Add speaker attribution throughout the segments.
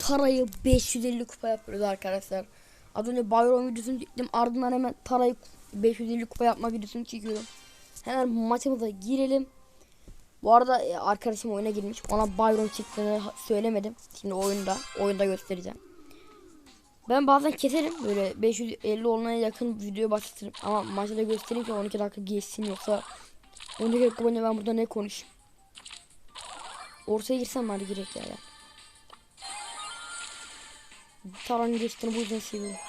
Speaker 1: Tara'yı 550 kupa yapıyoruz arkadaşlar. Az önce Bayron videosunu çektim. Ardından hemen Tara'yı 550 kupa yapma videosunu çekiyorum. Hemen maçımıza girelim. Bu arada e, arkadaşım oyuna girmiş. Ona Byron çıktığını söylemedim. Şimdi oyunda. Oyunda göstereceğim. Ben bazen keserim. Böyle 550 olmaya yakın video başlatırım. Ama maçta da göstereyim ki 12 dakika geçsin yoksa 12 dakika boyunca ben burada ne konuşayım. Ortaya girsem hadi girek ya. Taran'ın geçtiğini bu yüzden seviyorum.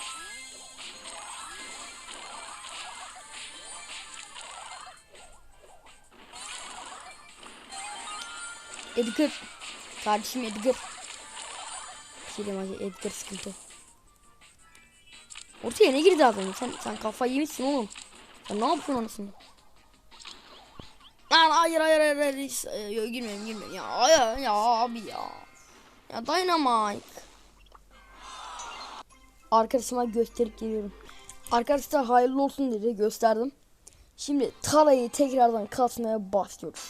Speaker 1: Edgar. Kardeşim Edgar. Bir şey diyeyim sıkıntı. Ortaya ne girdi önce? Sen, sen kafayı yemişsin oğlum. Sen ne yapıyorsun anasını? Lan hayır hayır hayır hayır hiç, e, girmiyorum girmiyorum ya hayır ya abi ya. Ya Dynamite. Arkadaşıma gösterip geliyorum. Arkadaşlar hayırlı olsun dedi gösterdim. Şimdi Tara'yı tekrardan kasmaya başlıyoruz.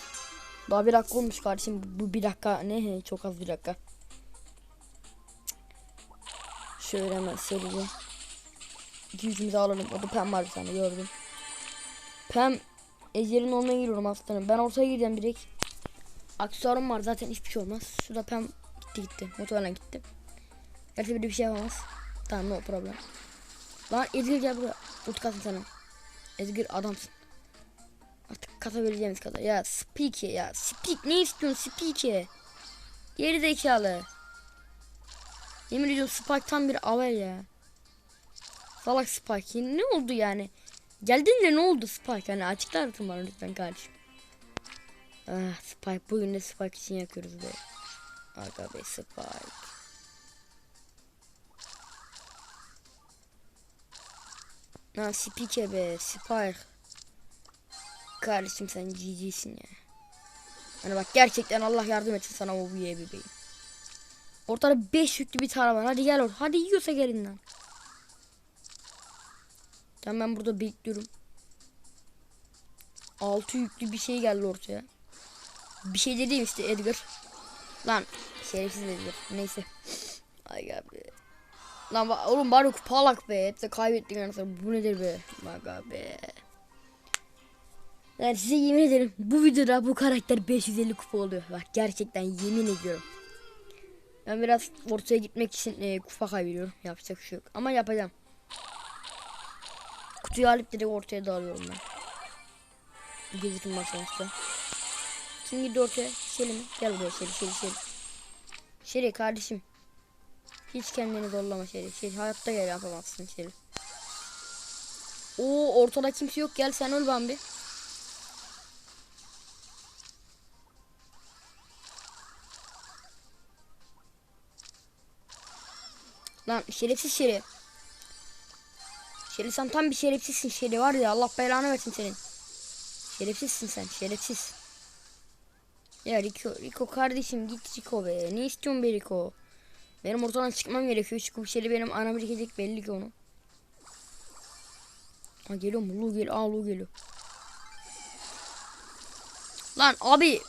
Speaker 1: Daha bir dakika olmuş kardeşim. Bu bir dakika ne? Çok az bir dakika. Şöyle hemen sereceğim. İki yüzümüzü alalım. O da Pem var bir tane gördüm. Pem Ejder'in olmaya giriyorum aslanım. Ben ortaya gireceğim direkt. Aksesuarım var zaten hiçbir şey olmaz. Şurada Pem gitti gitti. Muhtemelen gitti. Gerçi de bir şey yapamaz. Tamam no problem. Lan Edgar gel buraya. Utkatsın sana. Edgar adamsın. Artık katabileceğimiz kadar. Ya speak ya. Speak ne istiyorsun speak Geri zekalı. Yemin ediyorum Spike tam bir avel ya. Salak Spike. Ne oldu yani? Geldin de ne oldu Spike? Hani açıklar mısın bana lütfen kardeşim. Ah Spike. Bugün de Spike için yakıyoruz be. Aga be Spike. Ha Spike be Spike. Kardeşim sen GG'sin ya. Hani bak gerçekten Allah yardım etsin sana o büyüye bebeğim. Ortada 5 yüklü bir tane var. Hadi gel or. Hadi yiyorsa gelinden. Tamam ben burada bekliyorum. 6 yüklü bir şey geldi ortaya. Bir şey dediğim işte Edgar. Lan şerefsiz Edgar. Neyse. Ay abi. Lan ba- oğlum bari kupalak be. Hep de kaybettik anasını. Bu nedir be? Bak abi. Yani size yemin ederim bu videoda bu karakter 550 kupa oluyor. Bak gerçekten yemin ediyorum. Ben biraz ortaya gitmek için e, kupa kaybediyorum. Yapacak bir şey yok. Ama yapacağım. Kutuyu alıp direkt ortaya dağılıyorum ben. Gezitim var sonuçta. Kim gidiyor ortaya? Şeli mi? Gel buraya Şeli Şeli Şeli. Şeli kardeşim. Hiç kendini zorlama Şeli. Şeli hayatta gel yapamazsın Şeli. Oo ortada kimse yok. Gel sen öl Bambi. Lan şerefsiz Şeri. Şeri sen tam bir şerefsizsin Şeri var ya Allah belanı versin senin. Şerefsizsin sen şerefsiz. Ya Rico, Rico kardeşim git Rico be. Ne istiyorsun be Rico? Benim ortadan çıkmam gerekiyor. Çünkü Şeri benim anam birikecek belli ki onu. Ha geliyor mu? Lu geliyor. Aa Lu geliyor. Lan abi.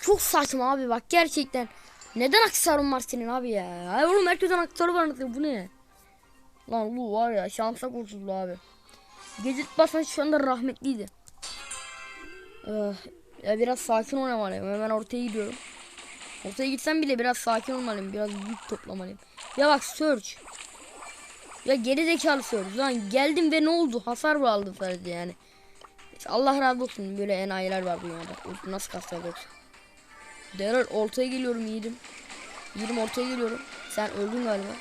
Speaker 1: Çok saçma abi bak gerçekten. Neden aksesuarın var senin abi ya? Ay oğlum herkesin aksesuarı var bu ne? Lan bu var ya şansa kurtuldu abi. Gecit basması şu anda rahmetliydi. Ee, ya biraz sakin oynamalıyım. Hemen ortaya gidiyorum. Ortaya gitsem bile biraz sakin olmalıyım. Biraz yük toplamalıyım. Ya bak Surge. Ya geri zekalı Surge. Lan geldim ve ne oldu? Hasar mı aldı sadece yani. Allah razı olsun. Böyle enayiler var dünyada. Ulti Nasıl kaslar yoksa. Derhal ortaya geliyorum yiğidim. Yiğidim ortaya geliyorum. Sen öldün galiba.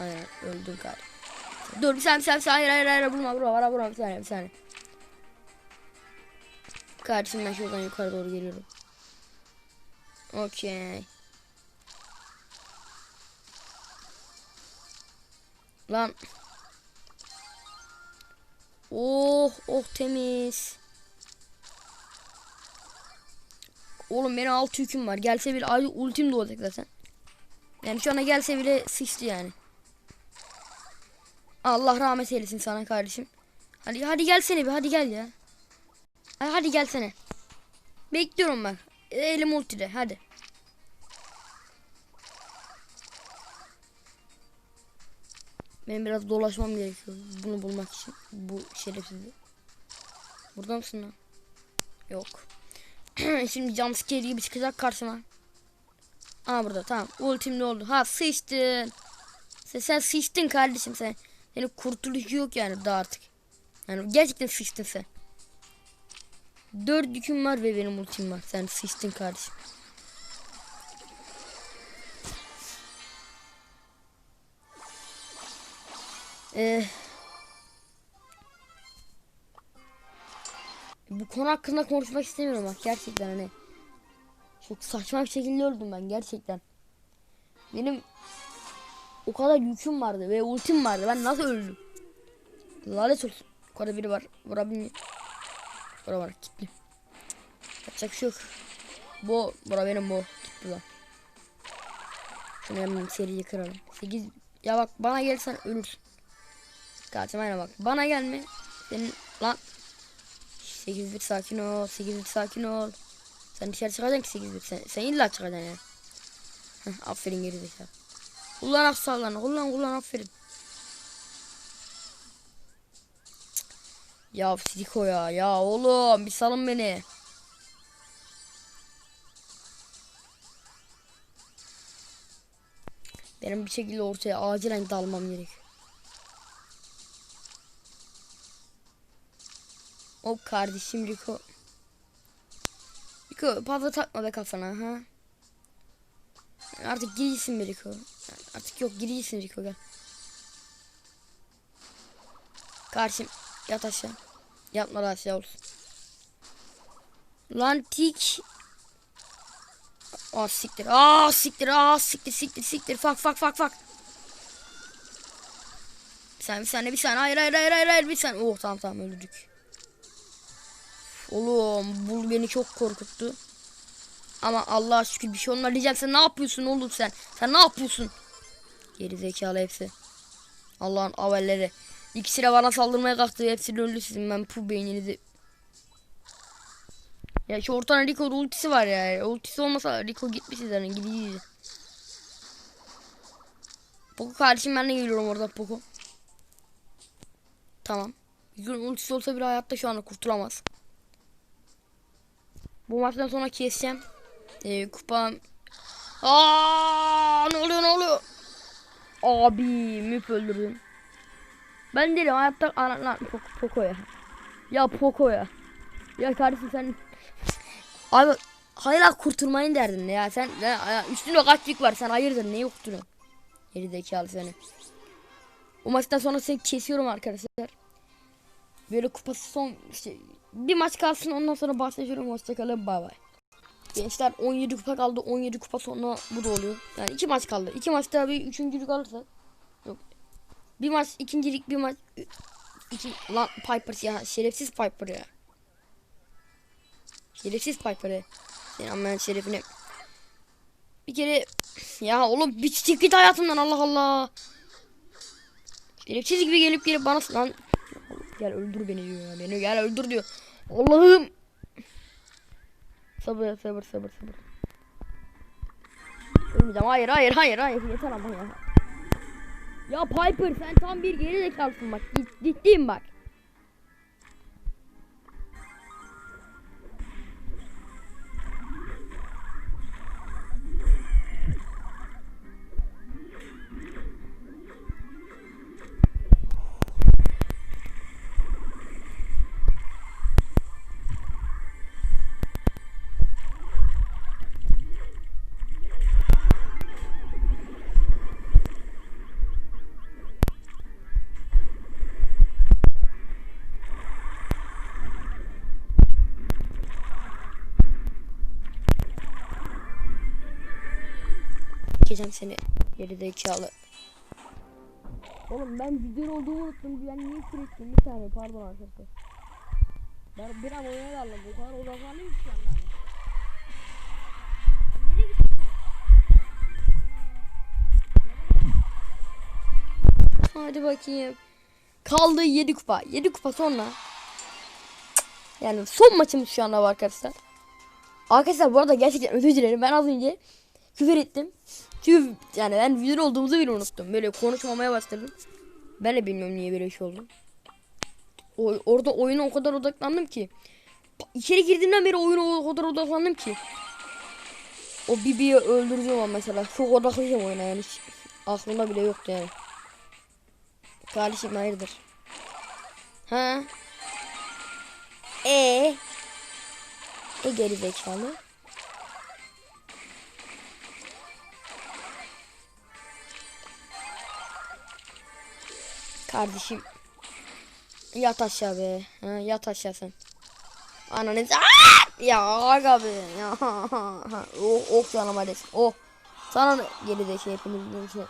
Speaker 1: Aynen öldün galiba. Dur bir saniye bir saniye bir saniye. hayır hayır hayır vurma vurma vurma vurma bir saniye bir saniye. Kardeşim ben şuradan yukarı doğru geliyorum. Okey. Lan. Oh oh temiz. Oğlum benim alt yüküm var. Gelse bile ayrı ultim de olacak zaten. Yani şu ana gelse bile sıçtı yani. Allah rahmet eylesin sana kardeşim. Hadi hadi gelsene bir hadi gel ya. Hadi, hadi gelsene. Bekliyorum ben. Elim ultide hadi. Ben biraz dolaşmam gerekiyor bunu bulmak için. Bu şerefsizi. Burada mısın lan? Yok. Şimdi jumpscare gibi çıkacak karşıma. Aa burada tamam. Ultim ne oldu? Ha sıçtın. Sen, sen sıçtın kardeşim sen. Senin kurtuluş yok yani daha artık. Yani gerçekten sıçtın sen. Dört yüküm var ve benim ultim var. Sen sıçtın kardeşim. Ee, bu konu hakkında konuşmak istemiyorum bak gerçekten hani. Çok saçma bir şekilde öldüm ben gerçekten. Benim o kadar yüküm vardı ve ultim vardı. Ben nasıl öldüm? Lanet olsun. Yukarıda biri var. Vurabilmiyor. Bura var. Gitti. Yapacak şey yok. Bu. Bura benim bu. Gitti lan. Şunu hemen seriyi kıralım. 8. Ya bak bana gelsen ölürsün. Kardeşim aynen bak. Bana gelme. Senin lan. 8'lik sakin ol. 8'lik sakin ol. Sen dışarı çıkacaksın ki 8'lik. Sen, sen illa çıkacaksın yani. Heh, aferin geri zekalı. Kullan aksallarını. Kullan kullan aferin. Ya Siko ya. Ya oğlum bir salın beni. Benim bir şekilde ortaya acilen dalmam gerek. Hop kardeşim Rico. Rico fazla takma be kafana ha. Artık giriyorsun be Rico. Artık yok giriyorsun Rico gel. Karşım yat aşağı. Yatma da aşağı olsun. Lan tik. Aa siktir. Aa siktir. Aa siktir siktir siktir. Fak fak fak fak. Bir saniye bir saniye bir saniye. Hayır hayır hayır hayır, hayır. bir saniye. Oh tamam tamam öldürdük. Oğlum bu beni çok korkuttu. Ama Allah'a şükür bir şey olmadı diyeceğim. Sen ne yapıyorsun oğlum sen? Sen ne yapıyorsun? Geri zekalı hepsi. Allah'ın avelleri. İkisi de bana saldırmaya kalktı. Hepsi de öldü sizin. Ben pu beyninizi. Ya şu ortadan Rico'da ultisi var ya. Ultisi olmasa Rico gitmişti zaten. Gidiydi. Poco kardeşim ben de geliyorum orada Poco. Tamam. Rico'nun ultisi olsa bile hayatta şu anda kurtulamaz. Bu maçtan sonra keseceğim. Ee, kupam. Aa, ne oluyor ne oluyor? Abi müp öldürdüm. Ben dedim hayatta ana lan Poco, Poco ya. Ya Poco ya. Ya kardeşim sen Abi hala kurtulmayın derdin ya. Sen ya, üstünde kaç yük var sen hayırdır neyi kurtuluyorsun? Geri zekalı seni. Bu maçtan sonra seni kesiyorum arkadaşlar. Böyle kupası son işte bir maç kalsın ondan sonra başlıyorum. Hoşçakalın bay bay. Gençler 17 kupa kaldı. 17 kupa sonra bu da oluyor. Yani iki maç kaldı. İki maçta bir üçüncülük alırsak. Bir maç ikincilik bir maç. iki lan Piper ya şerefsiz Piper ya. Şerefsiz Piper ya. Senin ammen şerefine. Bir kere ya oğlum bir çık git hayatımdan Allah Allah. Şerefsiz gibi gelip gelip bana lan gel öldür beni diyor ya. Beni gel öldür diyor. Allah'ım. Sabır sabır sabır sabır. Ölmeyeceğim. Hayır hayır hayır hayır. Yeter ama ya. Ya Piper sen tam bir geri zekalısın bak. Cid- Ciddiyim bak. Geçeceğim seni geri zekalı. Oğlum ben güzel olduğumu unuttum. Ben niye sürekli bir saniye pardon arkadaşlar. Ben bir an oyuna daldım. Bu kadar odaklanayım ki yani. Hadi bakayım. Kaldı 7 kupa. 7 kupa sonra. Yani son maçımız şu anda arkadaşlar. Arkadaşlar bu arada gerçekten özür dilerim. Ben az önce küfür ettim. Çünkü yani ben video olduğumuzu bile unuttum. Böyle konuşmamaya başladım. Ben de bilmiyorum niye böyle şey oldu. O, orada oyuna o kadar odaklandım ki. İçeri girdiğimden beri oyuna o kadar odaklandım ki. O Bibi'yi öldüreceğim ama mesela. Çok odaklıyım oyuna yani. Hiç aklımda bile yoktu yani. Kardeşim hayırdır? Ha? E E geri zekalı. Kardeşim. Yat aşağı be. Ha, yat aşağı sen. Ananı! Ya aga be. Ya. Oh, oh canım hadi. Oh. Sana geri de şey hepimizin içine.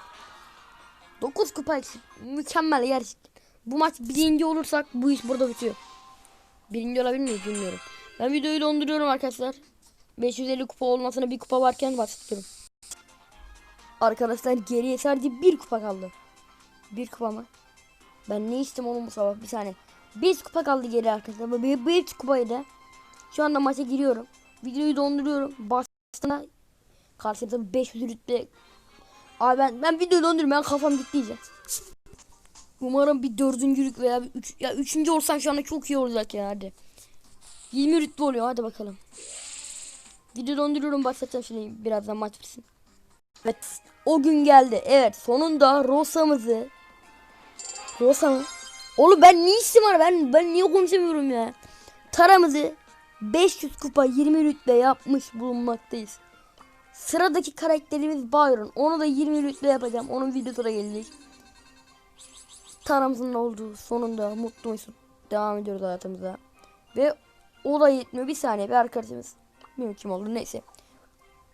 Speaker 1: 9 kupa eksik. Mükemmel gerçekten. Bu maç birinci olursak bu iş burada bitiyor. Birinci olabilir miyiz bilmiyorum. Ben videoyu donduruyorum arkadaşlar. 550 kupa olmasına bir kupa varken başlatıyorum. Arkadaşlar geriye sadece bir kupa kaldı. Bir kupa mı? Ben ne içtim oğlum bu sabah bir saniye. Bir kupa kaldı geri arkadaşlar. Bir, bir kupaydı. Şu anda maça giriyorum. Videoyu donduruyorum. Başına karşımda 500 rütbe. Abi ben, ben videoyu donduruyorum. Ben kafam gitti iyice. Umarım bir dördüncülük veya bir üç, ya üçüncü olsam şu anda çok iyi olacak ya hadi. 20 rütbe oluyor hadi bakalım. Video donduruyorum başlatacağım şimdi birazdan maç bitsin. Evet o gün geldi. Evet sonunda Rosa'mızı Rosa mı? Oğlum ben ne işim var ben ben niye konuşamıyorum ya. Taramızı 500 kupa 20 rütbe yapmış bulunmaktayız. Sıradaki karakterimiz Byron. Onu da 20 rütbe yapacağım. Onun videosu da gelecek. Taramızın olduğu sonunda mutlu mesut devam ediyoruz hayatımıza. Ve o da yetmiyor. Bir saniye bir arkadaşımız. Bilmiyorum kim oldu neyse.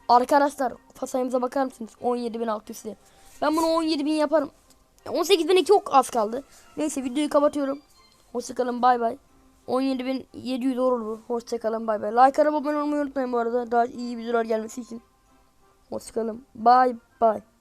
Speaker 1: Arkadaşlar kupa sayımıza bakar mısınız? 17.600 Ben bunu 17.000 yaparım. 18.000'e çok az kaldı. Neyse videoyu kapatıyorum. Hoşçakalın bay bay. 17.700 olur bu. Hoşçakalın bay bay. Like araba abone olmayı unutmayın bu arada. Daha iyi videolar gelmesi için. Hoşçakalın. Bay bay.